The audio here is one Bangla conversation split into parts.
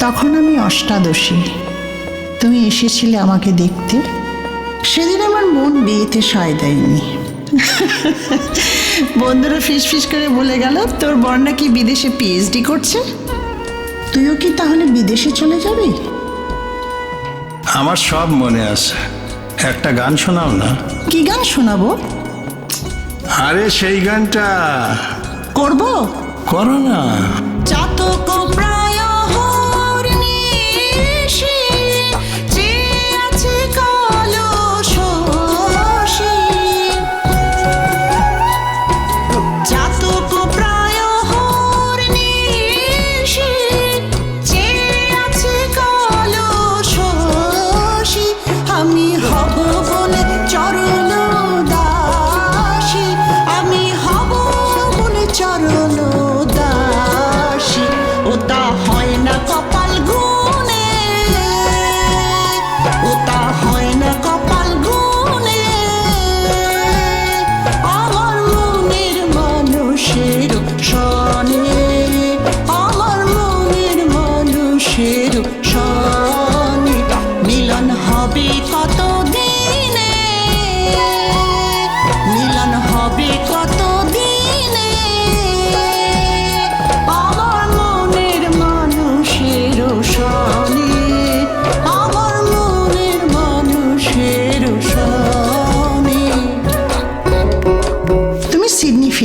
তখন আমি অষ্টাদশী। তুমি এসেছিলে আমাকে দেখতে। সেদিন আমার মন বিয়েতে সায় দেয়নি। বন্ধুরা ফিস ফিস করে বলে গেল তোর বর নাকি বিদেশে পিএইচডি করছে? তুইও কি তাহলে বিদেশে চলে যাবি? আমার সব মনে আছে। একটা গান শোনাও না। কি গান শোনাবো? আরে সেই গানটা করব? করো না। চাতক প্রায়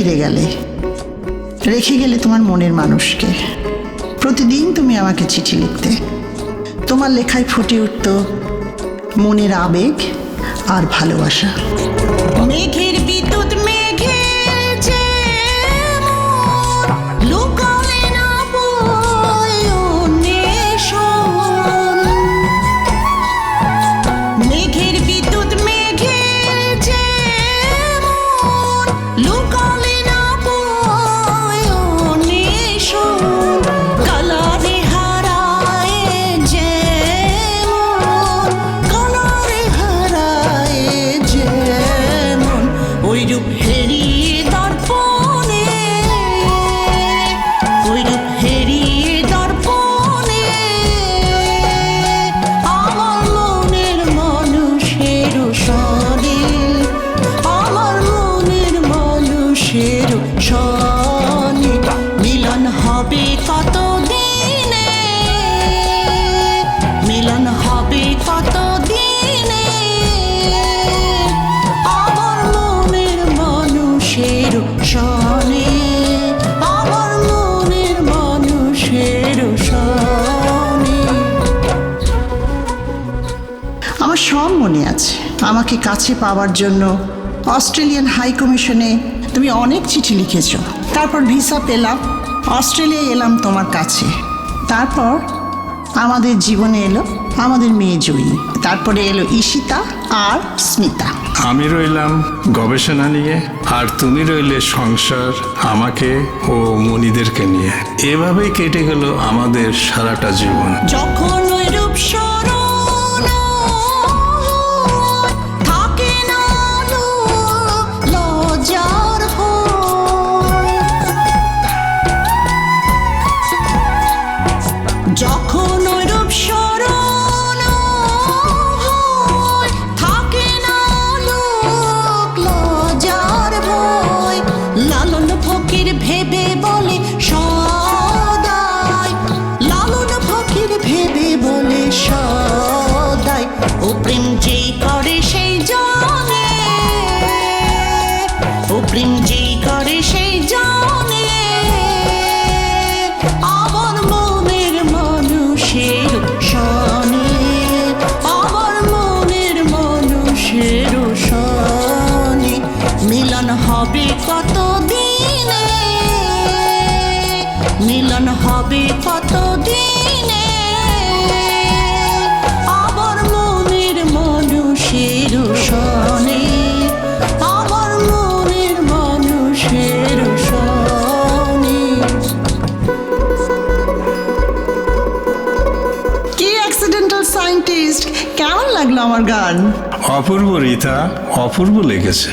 ফিরে গেলে, রেখে গেলে তোমার মনের মানুষকে। প্রতিদিন তুমি আমাকে চিঠি লিখতে। তোমার লেখায় ফুটে উঠত মনের আবেগ আর ভালোবাসা। মেঘের বিদ্যুৎ। মেঘের বিদ্যুৎ মেঘে লুকালে মানুষের সনে মিলন হবে কত দিনে মিলন হবে কত দিনে আমার মনের মানুষের সনে আমার মনের মানুষের সনে আমার সব মনে আছে। আমাকে কাছে পাওয়ার জন্য অস্ট্রেলিয়ান হাই কমিশনে তুমি অনেক চিঠি লিখেছ। তারপর ভিসা পেলাম অস্ট্রেলিয়ায় এলাম তোমার কাছে। তারপর আমাদের জীবনে এলো আমাদের মেয়ে জয়ী। তারপরে এলো ঈশিতা আর স্মিতা। আমি রইলাম গবেষণা নিয়ে আর তুমি রইলে সংসার আমাকে ও মনিদেরকে নিয়ে। এভাবেই কেটে গেল আমাদের সারাটা জীবন। যখন ওই রূপ হবে কত দিনে আমার মনের মানুষের সনে আমার মনের মানুষের সনে কি অ্যাক্সিডেন্টাল সায়েন্টিস্ট কেমন লাগল আমার গান? অপূর্ব রীতা অপূর্ব লেগেছে।